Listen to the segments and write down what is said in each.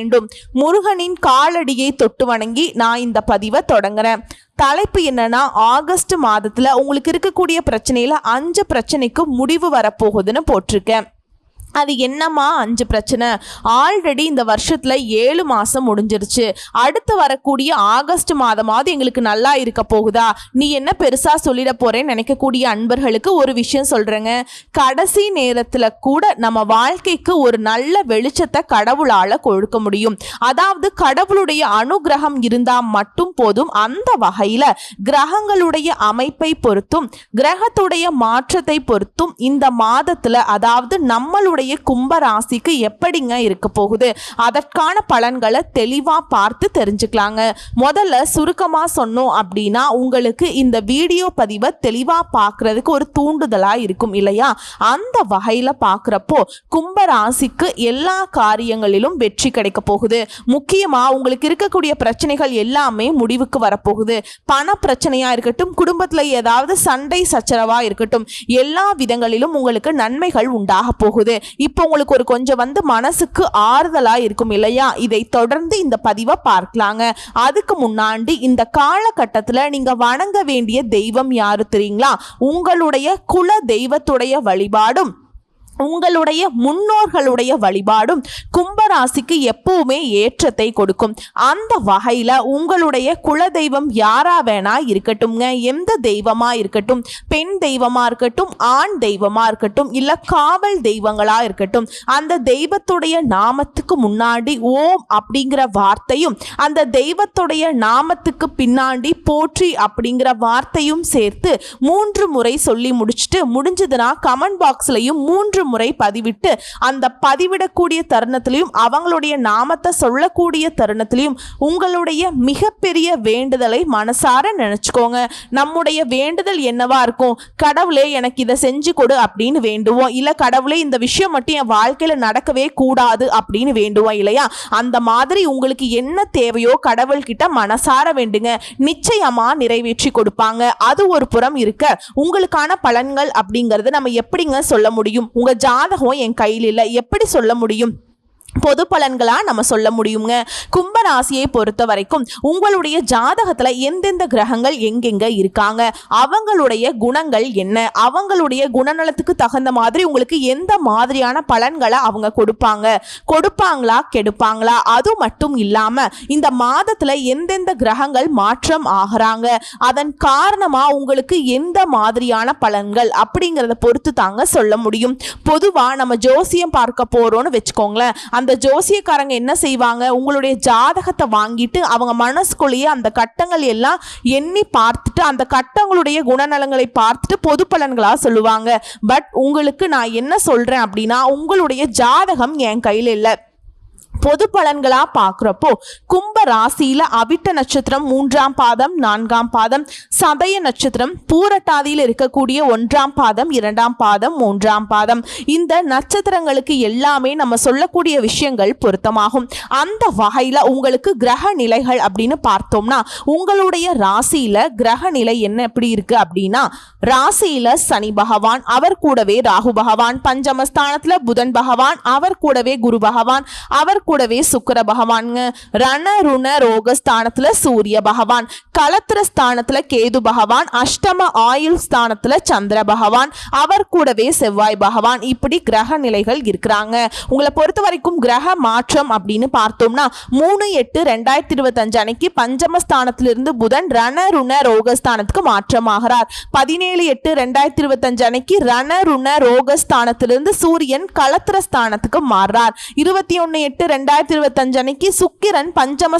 வேண்டும். முருகனின் காலடியை தொட்டு வணங்கி நான் இந்த பதிவை தொடங்குறேன். தலைப்பு என்னன்னா ஆகஸ்ட் மாதத்துல உங்களுக்கு இருக்கக்கூடிய பிரச்சனையில அஞ்சு பிரச்சனைக்கு முடிவு வரப்போகுதுன்னு போட்டிருக்கேன். அது என்னம்மா? அஞ்சு பிரச்சனை. ஆல்ரெடி இந்த வருஷத்தில் ஏழு மாதம் முடிஞ்சிருச்சு. அடுத்து வரக்கூடிய ஆகஸ்ட் மாதமாவது எங்களுக்கு நல்லா இருக்க போகுதா? நீ என்ன பெருசாக சொல்லிட போகிறேன்னு நினைக்கக்கூடிய அன்பர்களுக்கு ஒரு விஷயம் சொல்கிறேங்க கடைசி நேரத்தில் கூட நம்ம வாழ்க்கைக்கு ஒரு நல்ல வெளிச்சத்தை கடவுளால் கொடுக்க முடியும். அதாவது கடவுளுடைய அனுகிரகம் இருந்தால் மட்டும் போதும். அந்த வகையில் கிரகங்களுடைய அமைப்பை பொறுத்தும் கிரகத்துடைய மாற்றத்தை பொறுத்தும் இந்த மாதத்தில் அதாவது நம்மளுடைய கும்ப ராசிக்கு எப்படிங்க இருக்க போகுது? அதற்கான பலன்களை தெளிவாக பார்த்து தெரிஞ்சுக்கலாங்க. முதல்ல சுருக்கமாக சொன்னோம் அப்படின்னா உங்களுக்கு இந்த வீடியோ பதிவை தெளிவாக பார்க்கறதுக்கு ஒரு தூண்டுதலாக இருக்கும் இல்லையா? அந்த வகையில் பார்க்குறப்போ கும்ப ராசிக்கு எல்லா காரியங்களிலும் வெற்றி கிடைக்க போகுது. முக்கியமாக உங்களுக்கு இருக்கக்கூடிய பிரச்சனைகள் எல்லாமே முடிவுக்கு வரப்போகுது. பண பிரச்சனையாக இருக்கட்டும் குடும்பத்தில் ஏதாவது சண்டை சச்சரவாக இருக்கட்டும் எல்லா விதங்களிலும் உங்களுக்கு நன்மைகள் உண்டாக போகுது. இப்போ உங்களுக்கு ஒரு கொஞ்சம் வந்து மனசுக்கு ஆறுதலா இருக்கும் இல்லையா? இதை தொடர்ந்து இந்த பதிவை பார்க்கலாங்க. அதுக்கு முன்னாடி இந்த காலகட்டத்தில் நீங்க வணங்க வேண்டிய தெய்வம் யாரு தெரியுங்களா? உங்களுடைய குல தெய்வத்துடைய வழிபாடும் உங்களுடைய முன்னோர்களுடைய வழிபாடும் கும்பராசிக்கு எப்பவுமே ஏற்றத்தை கொடுக்கும். அந்த வகையில் உங்களுடைய குலதெய்வம் யாரா வேணா இருக்கட்டும்ங்க. எந்த தெய்வமா இருக்கட்டும் பெண் தெய்வமா இருக்கட்டும் ஆண் தெய்வமா இருக்கட்டும் இல்லை காவல் தெய்வங்களா இருக்கட்டும் அந்த தெய்வத்துடைய நாமத்துக்கு முன்னாடி ஓம் அப்படிங்கிற வார்த்தையும் அந்த தெய்வத்துடைய நாமத்துக்கு பின்னாடி போற்றி அப்படிங்கிற வார்த்தையும் சேர்த்து மூன்று முறை சொல்லி முடிச்சுட்டு முடிஞ்சதுன்னா கமெண்ட் பாக்ஸ்லையும் மூன்று முறை பதிவிட்டு அந்த பதிவிடக்கூடிய தருணத்திலையும் அவங்களுடைய நாமத்தை சொல்லக்கூடிய தருணத்திலையும் உங்களுடைய மிகப்பெரிய வேண்டுதலை மனசார நினச்சிக்கோங்க. நம்முடைய வேண்டுதல் என்னவா இருக்கும்? கடவுளே எனக்கு இதை செஞ்சு கொடு அப்படின்னு வேண்டுவோம். இல்லை கடவுளே இந்த விஷயம் மட்டும் என் வாழ்க்கையில் நடக்கவே கூடாது அப்படின்னு வேண்டுவோம் இல்லையா? அந்த மாதிரி உங்களுக்கு என்ன தேவையோ கடவுள்கிட்ட மனசார வேண்டுங்க. நிச்சயமாக நிறைவேற்றி கொடுப்பாங்க. அது ஒரு புறம் இருக்க. உங்களுக்கான பலன்கள் அப்படிங்கிறது நம்ம எப்படிங்க சொல்ல முடியும்? உங்கள் ஜாதகம் என் கையில் இல்லை. எப்படி சொல்ல முடியும்? பொது பலன்களாக நம்ம சொல்ல முடியுங்க? கும்பராசியை பொறுத்த வரைக்கும் உங்களுடைய ஜாதகத்தில் எந்தெந்த கிரகங்கள் எங்கெங்க இருக்காங்க? அவங்களுடைய குணங்கள் என்ன? அவங்களுடைய குணநலத்துக்கு தகுந்த மாதிரி உங்களுக்கு எந்த மாதிரியான பலன்களை அவங்க கொடுப்பாங்க? கொடுப்பாங்களா? கெடுப்பாங்களா? அது மட்டும் இல்லாமல் இந்த மாதத்தில் எந்தெந்த கிரகங்கள் மாற்றம் ஆகிறாங்க? அதன் காரணமாக உங்களுக்கு எந்த மாதிரியான பலன்கள் அப்படிங்கிறத பொறுத்து தாங்க சொல்ல முடியும். பொதுவாக நம்ம ஜோசியம் பார்க்க போகிறோன்னு வச்சுக்கோங்களேன். அந்த ஜோசியக்காரங்க என்ன செய்வாங்க? உங்களுடைய ஜாதகத்தை வாங்கிட்டு அவங்க மனசுக்குள்ளேயே அந்த கட்டங்கள் எல்லாம் எண்ணி பார்த்துட்டு அந்த கட்டங்களுடைய குணநலங்களை பார்த்துட்டு பொது பலன்களாக சொல்லுவாங்க. பட் உங்களுக்கு நான் என்ன சொல்கிறேன் அப்படின்னா உங்களுடைய ஜாதகம் என் கையில் இல்லை. பொது பலன்களா பார்க்குறப்போ கும்ப ராசியில அவிட்ட நட்சத்திரம் மூன்றாம் பாதம் நான்காம் பாதம் சதய நட்சத்திரம் பூரட்டாதியில் இருக்கக்கூடிய ஒன்றாம் பாதம் இரண்டாம் பாதம் மூன்றாம் பாதம். இந்த நட்சத்திரங்களுக்கு எல்லாமே நம்ம சொல்லக்கூடிய விஷயங்கள் பொருத்தமாகும். அந்த வகையில் உங்களுக்கு கிரக நிலைகள் அப்படின்னு பார்த்தோம்னா உங்களுடைய ராசியில கிரக நிலை என்ன எப்படி இருக்கு அப்படின்னா ராசியில சனி பகவான் அவர் கூடவே ராகு பகவான் பஞ்சமஸ்தானத்துல புதன் பகவான் அவர் கூடவே குரு பகவான் அவர் கூடவே சுக்கர பகவான் ரண ருண ரோகஸ்தானத்துல சூரிய பகவான். கலத்திர ஸ்தானத்துல கேது பகவான். அஷ்டம ஆயுள் ஸ்தானத்துல சந்திர பகவான். அவர் கூடவே செவ்வாய் பகவான். இப்படி கிரக நிலைகள் இருக்கிறாங்க. உங்களை பொறுத்த வரைக்கும் கிரக மாற்றம் அப்படின்னு பார்த்தோம்னா மூணு எட்டு ரெண்டாயிரத்தி இருபத்தஞ்சு அன்னைக்கு பஞ்சமஸ்தானத்திலிருந்து புதன் ரண ருண ரோகஸ்தானத்துக்கு மாற்றமாகிறார். பதினேழு எட்டு ரெண்டாயிரத்தி இருபத்தஞ்சு அன்னைக்கு ரண ருண ரோகஸ்தானத்திலிருந்து சூரியன் கலத்திர ஸ்தானத்துக்கு மாறுறார். இருபத்தி ஒன்று எட்டு ரெண்டாயிரத்தி இருபத்தஞ்சு அன்னைக்கு சுக்கிரன் பஞ்சம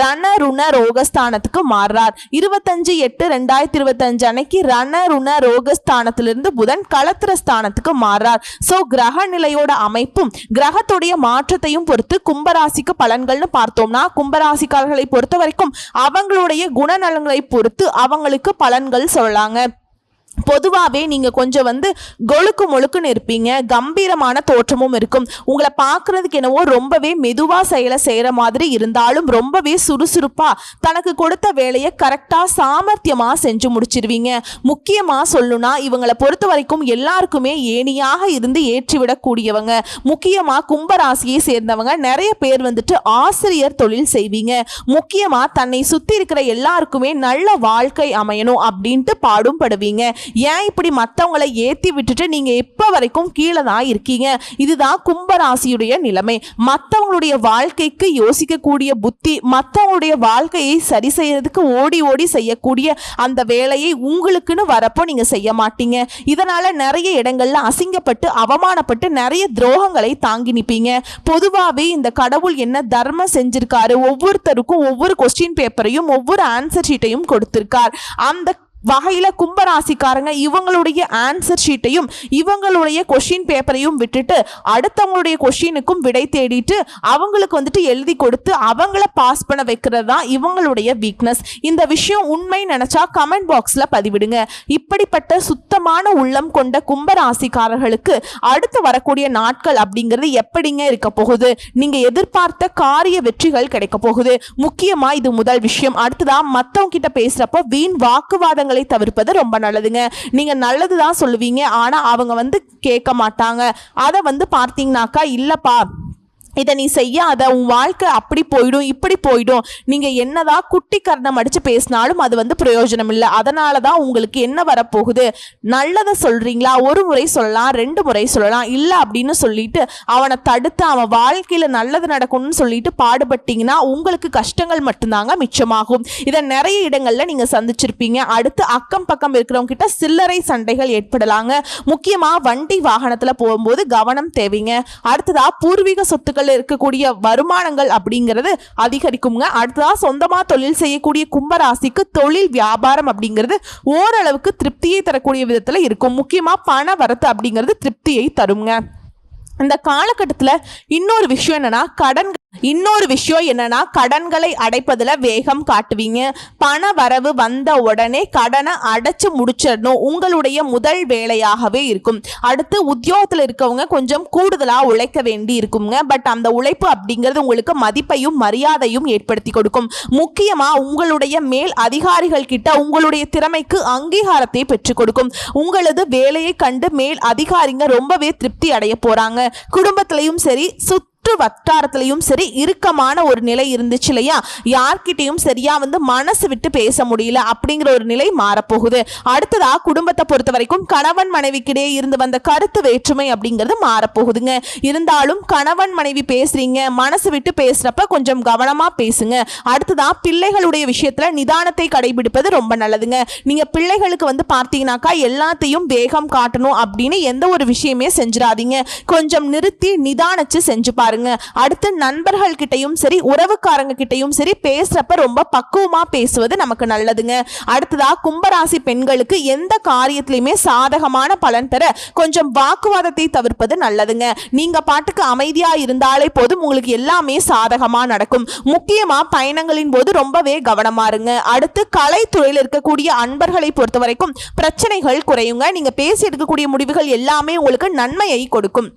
ரண ருண ரோகஸ்தானத்துக்கு மாறுறார். இருபத்தஞ்சு எட்டு ரெண்டாயிரத்தி இருபத்தஞ்சு அன்னைக்கு ரண ருண ரோகஸ்தானத்திலிருந்து புதன் களத்திர ஸ்தானத்துக்கு மாறுறார். ஸோ கிரக நிலையோட அமைப்பும் கிரகத்துடைய மாற்றத்தையும் பொறுத்து கும்பராசிக்கு பலன்கள்னு பார்த்தோம்னா கும்பராசிக்காரர்களை பொறுத்த வரைக்கும் அவங்களுடைய குணநலங்களை பொறுத்து அவங்களுக்கு பலன்கள் சொல்லலாங்க. பொதுவாகவே நீங்கள் கொஞ்சம் வந்து கொழுக்கு மொழுக்குன்னு இருப்பீங்க கம்பீரமான தோற்றமும் இருக்கும். உங்களை பார்க்குறதுக்கு என்னவோ ரொம்பவே மெதுவாக செயலை செய்கிற மாதிரி இருந்தாலும் ரொம்பவே சுறுசுறுப்பாக தனக்கு கொடுத்த வேலையை கரெக்டாக சாமர்த்தியமாக செஞ்சு முடிச்சிருவீங்க. முக்கியமாக சொல்லணும்னா இவங்களை பொறுத்த வரைக்கும் எல்லாருக்குமே ஏணியாக இருந்து ஏற்றிவிடக்கூடியவங்க முக்கியமாக கும்பராசியை சேர்ந்தவங்க நிறைய பேர் வந்துட்டு ஆசிரியர் தொழில் செய்வீங்க. முக்கியமாக தன்னை சுற்றி இருக்கிற எல்லாருக்குமே நல்ல வாழ்க்கை அமையணும் அப்படின்ட்டு பாடும் படுவீங்க ஏன் இப்படி மற்றவங்களை ஏற்றி விட்டுட்டு நீங்கள் எப்போ வரைக்கும் கீழே தான் இருக்கீங்க? இதுதான் கும்பராசியுடைய நிலைமை. மற்றவங்களுடைய வாழ்க்கைக்கு யோசிக்கக்கூடிய புத்தி மற்றவங்களுடைய வாழ்க்கையை சரி செய்யறதுக்கு ஓடி ஓடி செய்யக்கூடிய அந்த வேலையை உங்களுக்குன்னு வரப்போ நீங்கள் செய்ய மாட்டீங்க. இதனால் நிறைய இடங்களில் அசிங்கப்பட்டு அவமானப்பட்டு நிறைய துரோகங்களை தாங்கி நிற்பீங்க பொதுவாகவே இந்த கடவுள் என்ன தர்மம் செஞ்சிருக்காரு ஒவ்வொருத்தருக்கும் ஒவ்வொரு கொஸ்டின் பேப்பரையும் ஒவ்வொரு ஆன்சர் ஷீட்டையும் கொடுத்திருக்கார். அந்த வகையில் கும்பராசிக்காரங்க இவங்களுடைய ஆன்சர் ஷீட்டையும் இவங்களுடைய கொஷின் பேப்பரையும் விட்டுட்டு அடுத்தவங்களுடைய கொஷினுக்கும் விடை தேடிட்டு அவங்களுக்கு வந்துட்டு எழுதி கொடுத்து அவங்கள பாஸ் பண்ண வைக்கிறது தான் இவங்களுடைய வீக்னஸ் இந்த விஷயம் உண்மை நினச்சா கமெண்ட் பாக்ஸில் பதிவிடுங்க. இப்படிப்பட்ட சுத்தமான உள்ளம் கொண்ட கும்பராசிக்காரர்களுக்கு அடுத்து வரக்கூடிய நாட்கள் அப்படிங்கிறது எப்படிங்க இருக்க போகுது? நீங்கள் எதிர்பார்த்த காரிய வெற்றிகள் கிடைக்க போகுது. முக்கியமாக இது முதல் விஷயம். அடுத்ததான் மற்றவங்க கிட்ட பேசுகிறப்போ வீண் வாக்குவாதங்கள் விஷயங்களை தவிர்ப்பது ரொம்ப நல்லதுங்க. நீங்க நல்லது தான் சொல்லுவீங்க. ஆனா அவங்க வந்து கேட்க மாட்டாங்க. அதை வந்து பார்த்தீங்கன்னாக்கா இல்லப்பா இதை நீ செய்யாத உன் வாழ்க்கை அப்படி போயிடும் இப்படி போயிடும். நீங்கள் என்னதான் குட்டி கர்ணம் அடித்து பேசினாலும் அது வந்து பிரயோஜனம் இல்லை அதனால தான் உங்களுக்கு என்ன வரப்போகுது? நல்லதை சொல்கிறீங்களா ஒரு முறை சொல்லலாம் ரெண்டு முறை சொல்லலாம். இல்லை அப்படின்னு சொல்லிட்டு அவனை தடுத்து அவன் வாழ்க்கையில் நல்லது நடக்கணும்னு சொல்லிட்டு பாடுபட்டீங்கன்னா உங்களுக்கு கஷ்டங்கள் மட்டும்தாங்க மிச்சமாகும். இதை நிறைய இடங்களில் நீங்கள் சந்திச்சிருப்பீங்க. அடுத்து அக்கம் பக்கம் இருக்கிறவங்க கிட்ட சில்லறை சண்டைகள் ஏற்படலாங்க. முக்கியமாக வண்டி வாகனத்தில் போகும்போது கவனம் தேவைங்க. அடுத்ததாக பூர்வீக சொத்துக்கள் இருக்கக்கூடிய வருமானங்கள் அப்படிங்கிறது அதிகரிக்குங்க. அடுத்ததாக சொந்தமா தொழில் செய்யக்கூடிய கும்பராசிக்கு தொழில் வியாபாரம் அப்படிங்கிறது ஓரளவுக்கு திருப்தியை தரக்கூடிய விதத்தில் இருக்கும். முக்கியமா பண வரத்து அப்படிங்கிறது திருப்தியை தருங்க. இந்த காலகட்டத்தில் இன்னொரு விஷயம் என்னன்னா கடன் இன்னொரு விஷயம் என்னன்னா கடன்களை அடைப்பதில் வேகம் காட்டுவீங்க. பண வரவு வந்த உடனே கடனை அடைச்சு முடிச்சிடணும். உங்களுடைய முதல் வேலையாகவே இருக்கும். அடுத்து உத்தியோகத்தில் இருக்கவங்க கொஞ்சம் கூடுதலாக உழைக்க வேண்டி இருக்குங்க. பட் அந்த உழைப்பு அப்படிங்கிறது உங்களுக்கு மதிப்பையும் மரியாதையும் ஏற்படுத்தி கொடுக்கும். முக்கியமாக உங்களுடைய மேல் அதிகாரிகள் கிட்ட உங்களுடைய திறமைக்கு அங்கீகாரத்தை பெற்றுக் கொடுக்கும். உங்களது வேலையை கண்டு மேல் அதிகாரிங்க ரொம்பவே திருப்தி அடைய போறாங்க. குடும்பத்திலையும் சரி சுத் சுற்று வட்டாரத்திலையும் சரி இறுக்கமான ஒரு நிலை இருந்துச்சு இல்லையா? யார்கிட்டையும் சரியா வந்து மனசு விட்டு பேச முடியல அப்படிங்கிற ஒரு நிலை மாறப்போகுது. அடுத்ததா குடும்பத்தை பொறுத்த வரைக்கும் கணவன் மனைவிக்கிடையே இருந்து வந்த கருத்து வேற்றுமை அப்படிங்கிறது மாறப்போகுதுங்க. இருந்தாலும் கணவன் மனைவி பேசுறீங்க மனசு விட்டு பேசுறப்ப கொஞ்சம் கவனமா பேசுங்க. அடுத்ததா பிள்ளைகளுடைய விஷயத்துல நிதானத்தை கடைபிடிப்பது ரொம்ப நல்லதுங்க. நீங்க பிள்ளைகளுக்கு வந்து பார்த்தீங்கன்னாக்கா எல்லாத்தையும் வேகம் காட்டணும் அப்படின்னு எந்த ஒரு விஷயமே செஞ்சிடாதீங்க. கொஞ்சம் நிறுத்தி நிதானிச்சு செஞ்சு பாருங்க. பாருங்க. அடுத்து நண்பர்கள் கிட்டையும் சரி உறவுக்காரங்க கிட்டையும் சரி பேசுறப்ப ரொம்ப பக்குவமா பேசுவது நமக்கு நல்லதுங்க. அடுத்ததா கும்பராசி பெண்களுக்கு எந்த காரியத்திலையுமே சாதகமான பலன் பெற கொஞ்சம் வாக்குவாதத்தை தவிர்ப்பது நல்லதுங்க. நீங்க பாட்டுக்கு அமைதியா இருந்தாலே போதும் உங்களுக்கு எல்லாமே சாதகமா நடக்கும். முக்கியமா பயணங்களின் போது ரொம்பவே கவனமா இருங்க. அடுத்து கலைத்துறையில் இருக்கக்கூடிய அன்பர்களை பொறுத்த வரைக்கும் பிரச்சனைகள் குறையுங்க. நீங்க பேசி எடுக்கக்கூடிய முடிவுகள் எல்லாமே உங்களுக்கு நன்மையை கொடுக்கும்.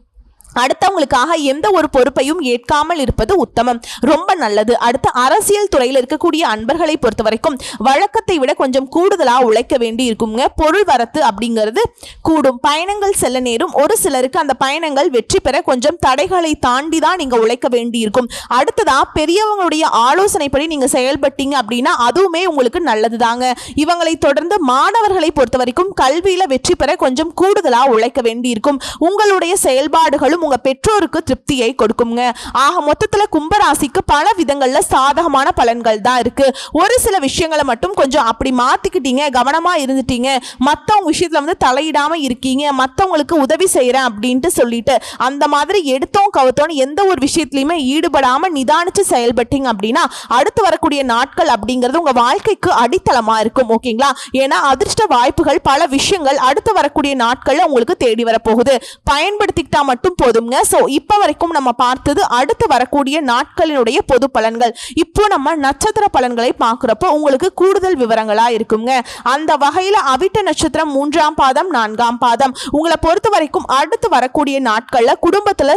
அடுத்தவங்களுக்காக எந்த ஒரு பொறுப்பையும் ஏற்காமல் இருப்பது உத்தமம். ரொம்ப நல்லது. அடுத்து அரசியல் துறையில் இருக்கக்கூடிய அன்பர்களை பொறுத்த வரைக்கும் வழக்கத்தை விட கொஞ்சம் கூடுதலாக உழைக்க வேண்டி இருக்குங்க. பொருள் வரத்து அப்படிங்கிறது கூடும். பயணங்கள் செல்ல நேரும். ஒரு சிலருக்கு அந்த பயணங்கள் வெற்றி பெற கொஞ்சம் தடைகளை தாண்டி தான் நீங்க உழைக்க வேண்டி இருக்கும். அடுத்ததா பெரியவங்களுடைய ஆலோசனைப்படி நீங்க செயல்பட்டீங்க அப்படின்னா அதுவுமே உங்களுக்கு நல்லது தாங்க. இவங்களை தொடர்ந்து மாணவர்களை பொறுத்த வரைக்கும் கல்வியில வெற்றி பெற கொஞ்சம் கூடுதலாக உழைக்க வேண்டி இருக்கும். உங்களுடைய செயல்பாடுகளும் மேலும் உங்க பெற்றோருக்கு திருப்தியை கொடுக்குங்க. ஆக மொத்தத்துல கும்பராசிக்கு பல விதங்கள்ல சாதகமான பலன்கள் தான் இருக்கு. ஒரு சில விஷயங்களை மட்டும் கொஞ்சம் அப்படி மாத்திக்கிட்டீங்க கவனமா இருந்துட்டீங்க. மத்தவங்க விஷயத்துல வந்து தலையிடாம இருக்கீங்க. மத்தவங்களுக்கு உதவி செய்யறேன் அப்படின்ட்டு சொல்லிட்டு அந்த மாதிரி எடுத்தோம் கவுத்தோன்னு எந்த ஒரு விஷயத்துலயுமே ஈடுபடாம நிதானிச்சு செயல்பட்டீங்க அப்படின்னா அடுத்து வரக்கூடிய நாட்கள் அப்படிங்கிறது உங்க வாழ்க்கைக்கு அடித்தளமா இருக்கும் ஓகேங்களா? ஏன்னா அதிர்ஷ்ட வாய்ப்புகள் பல விஷயங்கள் அடுத்து வரக்கூடிய நாட்கள்ல உங்களுக்கு தேடி வரப்போகுது. பயன்படுத்திக்கிட்டா மட்டும் போதுங்க ஸோ இப்போ வரைக்கும் நம்ம பார்த்தது அடுத்து வரக்கூடிய நாட்களினுடைய பொது பலன்கள். இப்போ நம்ம நட்சத்திர பலன்களை பார்க்குறப்போ உங்களுக்கு கூடுதல் விவரங்களா இருக்குங்க. அந்த வகையில் அவிட்ட நட்சத்திரம் மூன்றாம் பாதம் நான்காம் பாதம். உங்களை பொறுத்த வரைக்கும் அடுத்து வரக்கூடிய நாட்களில் குடும்பத்தில்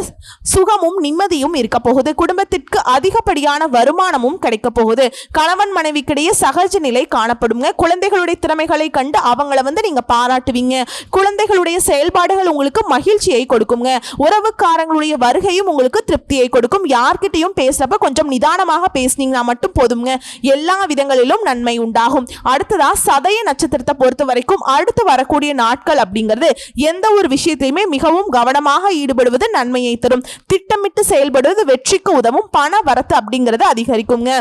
சுகமும் நிம்மதியும் இருக்க போகுது. குடும்பத்திற்கு அதிகப்படியான வருமானமும் கிடைக்க போகுது. கணவன் மனைவிக்கிடையே சகஜ நிலை காணப்படுங்க. குழந்தைகளுடைய திறமைகளை கண்டு அவங்கள வந்து நீங்க பாராட்டுவீங்க. குழந்தைகளுடைய செயல்பாடுகள் உங்களுக்கு மகிழ்ச்சியை கொடுக்குங்க. உறவு உறவுக்காரங்களுடைய வருகையும் உங்களுக்கு திருப்தியை கொடுக்கும். யார்கிட்டயும் பேசுறப்ப கொஞ்சம் நிதானமாக பேசுனீங்கன்னா மட்டும் போதுங்க எல்லா விதங்களிலும் நன்மை உண்டாகும். அடுத்ததா சதய நட்சத்திரத்தை பொறுத்த வரைக்கும் அடுத்து வரக்கூடிய நாட்கள் அப்படிங்கிறது எந்த ஒரு விஷயத்தையுமே மிகவும் கவனமாக ஈடுபடுவது நன்மையை தரும். திட்டமிட்டு செயல்படுவது வெற்றிக்கு உதவும். பண வரத்து அப்படிங்கிறது அதிகரிக்குங்க.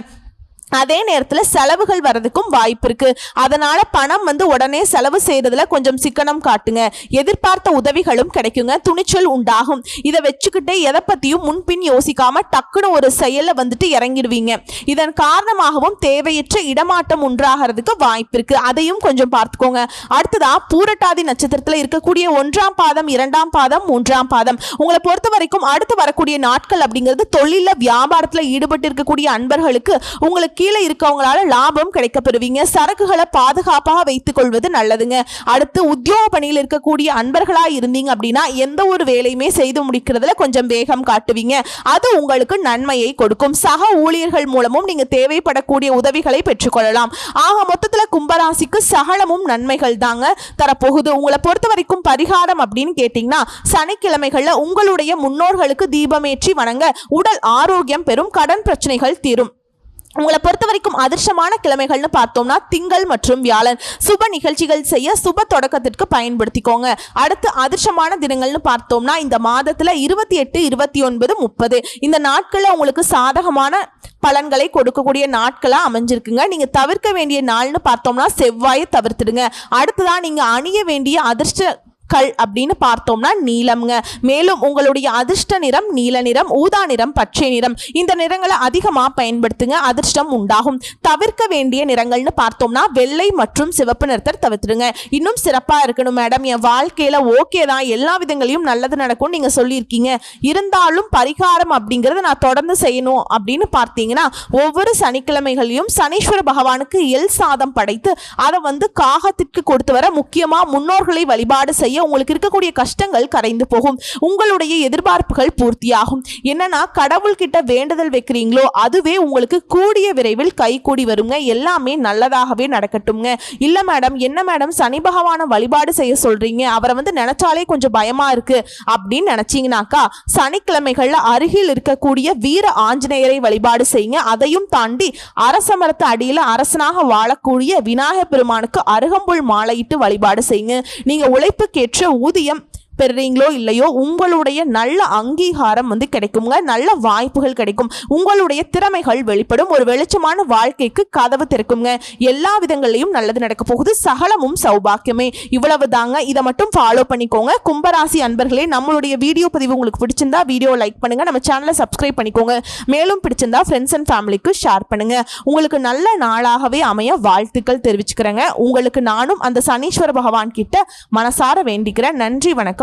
அதே நேரத்தில் செலவுகள் வர்றதுக்கும் வாய்ப்பு இருக்கு. அதனால பணம் வந்து உடனே செலவு செய்யறதுல கொஞ்சம் சிக்கனம் காட்டுங்க. எதிர்பார்த்த உதவிகளும் கிடைக்குங்க. துணிச்சல் உண்டாகும். இதை வச்சுக்கிட்டே எதை பத்தியும் முன்பின் யோசிக்காம டக்குன்னு ஒரு செயலில் வந்துட்டு இறங்கிடுவீங்க. இதன் காரணமாகவும் தேவையற்ற இடமாட்டம் உண்டாகிறதுக்கு வாய்ப்பு இருக்கு. அதையும் கொஞ்சம் பார்த்துக்கோங்க. அடுத்ததா பூரட்டாதி நட்சத்திரத்தில் இருக்கக்கூடிய ஒன்றாம் பாதம் இரண்டாம் பாதம் மூன்றாம் பாதம். உங்களை பொறுத்த வரைக்கும் அடுத்து வரக்கூடிய நாட்கள் அப்படிங்கிறது தொழில வியாபாரத்தில் ஈடுபட்டு இருக்கக்கூடிய அன்பர்களுக்கு உங்களுக்கு கீழே இருக்கவங்களால லாபம் கிடைக்க பெறுவீங்க சரக்குகளை பாதுகாப்பாக வைத்துக் கொள்வது நல்லதுங்க. அடுத்து உத்தியோக பணியில் இருக்கக்கூடிய அன்பர்களா இருந்தீங்க அப்படின்னா எந்த ஒரு வேலையுமே செய்து முடிக்கிறதுல கொஞ்சம் வேகம் காட்டுவீங்க. அது உங்களுக்கு நன்மையை கொடுக்கும். சக ஊழியர்கள் மூலமும் நீங்க தேவைப்படக்கூடிய உதவிகளை பெற்றுக்கொள்ளலாம். ஆக மொத்தத்துல கும்பராசிக்கு சகலமும் நன்மைகள் தாங்க தரப்போகுது. உங்களை பொறுத்த வரைக்கும் பரிகாரம் அப்படின்னு கேட்டீங்கன்னா சனிக்கிழமைகள்ல உங்களுடைய முன்னோர்களுக்கு தீபமேற்றி வணங்க. உடல் ஆரோக்கியம் பெறும். கடன் பிரச்சனைகள் தீரும். உங்களை பொறுத்த வரைக்கும் அதிர்ஷ்டமான கிழமைகள்னு பார்த்தோம்னா திங்கள் மற்றும் வியாழன். சுப நிகழ்ச்சிகள் செய்ய சுப தொடக்கத்திற்கு பயன்படுத்திக்கோங்க. அடுத்து அதிர்ஷ்டமான தினங்கள்னு பார்த்தோம்னா இந்த மாதத்துல இருபத்தி எட்டு இருபத்தி ஒன்பது முப்பது. இந்த நாட்கள்ல உங்களுக்கு சாதகமான பலன்களை கொடுக்கக்கூடிய நாட்களாக அமைஞ்சிருக்குங்க. நீங்கள் தவிர்க்க வேண்டிய நாள்னு பார்த்தோம்னா செவ்வாயை தவிர்த்துடுங்க. அடுத்ததான் நீங்கள் அணிய வேண்டிய அதிர்ஷ்ட கல் அப்படின்னு பார்த்தோம்னா நீலம்ங்க மேலும் உங்களுடைய அதிர்ஷ்ட நிறம் நீல நிறம் ஊதா நிறம் பச்சை நிறம். இந்த நிறங்களை அதிகமாக பயன்படுத்துங்க. அதிர்ஷ்டம் உண்டாகும். தவிர்க்க வேண்டிய நிறங்கள்னு பார்த்தோம்னா வெள்ளை மற்றும் சிவப்பு நிறத்தை தவிர்த்துடுங்க. இன்னும் சிறப்பாக இருக்கணும் மேடம். என் வாழ்க்கையில் ஓகே தான். எல்லா விதங்களையும் நல்லது நடக்கும் நீங்கள் சொல்லியிருக்கீங்க. இருந்தாலும் பரிகாரம் அப்படிங்கிறத நான் தொடர்ந்து செய்யணும் அப்படின்னு பார்த்தீங்கன்னா ஒவ்வொரு சனிக்கிழமைகளையும் சனீஸ்வர பகவானுக்கு எல் சாதம் படைத்து அதை வந்து காகத்திற்கு கொடுத்து வர முக்கியமாக முன்னோர்களை வழிபாடு செய்ய உங்களுக்கு இருக்கக்கூடிய கஷ்டங்கள் கரைந்து போகும். உங்களுடைய எதிர்பார்ப்புகள் பூர்த்தியாகும். என்னன்னா கடவுள் கிட்ட வேண்டுதல் வைக்கிறீங்களோ அதுவே உங்களுக்கு கூடிய விரைவில் கை கூடி வருங்க. எல்லாமே நல்லதாகவே நடக்கட்டும்ங்க. இல்ல மேடம் என்ன மேடம் சனி பகவானை வழிபாடு செய்ய சொல்றீங்க. அவரை வந்து நினைச்சாலே கொஞ்சம் பயமா இருக்கு அப்படின்னு நினைச்சீங்கனாக்கா சனிக்கிழமைகள்ல அருகில் இருக்கக்கூடிய வீர ஆஞ்சநேயரை வழிபாடு செய்யுங்க. அதையும் தாண்டி அரச மரத்து அடியில அரசனாக வாழக்கூடிய விநாயகர் பெருமானுக்கு அருகம்புல் மாலையிட்டு வழிபாடு செய்யுங்க. நீங்க 吃五样。பெறுறீங்களோ இல்லையோ உங்களுடைய நல்ல அங்கீகாரம் வந்து கிடைக்குங்க. நல்ல வாய்ப்புகள் கிடைக்கும். உங்களுடைய திறமைகள் வெளிப்படும். ஒரு வெளிச்சமான வாழ்க்கைக்கு கதவு திறக்குங்க. எல்லா விதங்களையும் நல்லது நடக்க போகுது. சகலமும் சௌபாக்கியமே. இவ்வளவு தாங்க இதை மட்டும் ஃபாலோ பண்ணிக்கோங்க. கும்பராசி அன்பர்களே நம்மளுடைய வீடியோ பதிவு உங்களுக்கு பிடிச்சிருந்தா வீடியோ லைக் பண்ணுங்க. நம்ம சேனலை சப்ஸ்கிரைப் பண்ணிக்கோங்க. மேலும் பிடிச்சிருந்தா ஃப்ரெண்ட்ஸ் அண்ட் ஃபேமிலிக்கு ஷேர் பண்ணுங்க. உங்களுக்கு நல்ல நாளாகவே அமைய வாழ்த்துக்கள் தெரிவிச்சுக்கிறேங்க. உங்களுக்கு நானும் அந்த சனீஸ்வர பகவான் கிட்ட மனசார வேண்டிக்கிறேன். நன்றி வணக்கம்.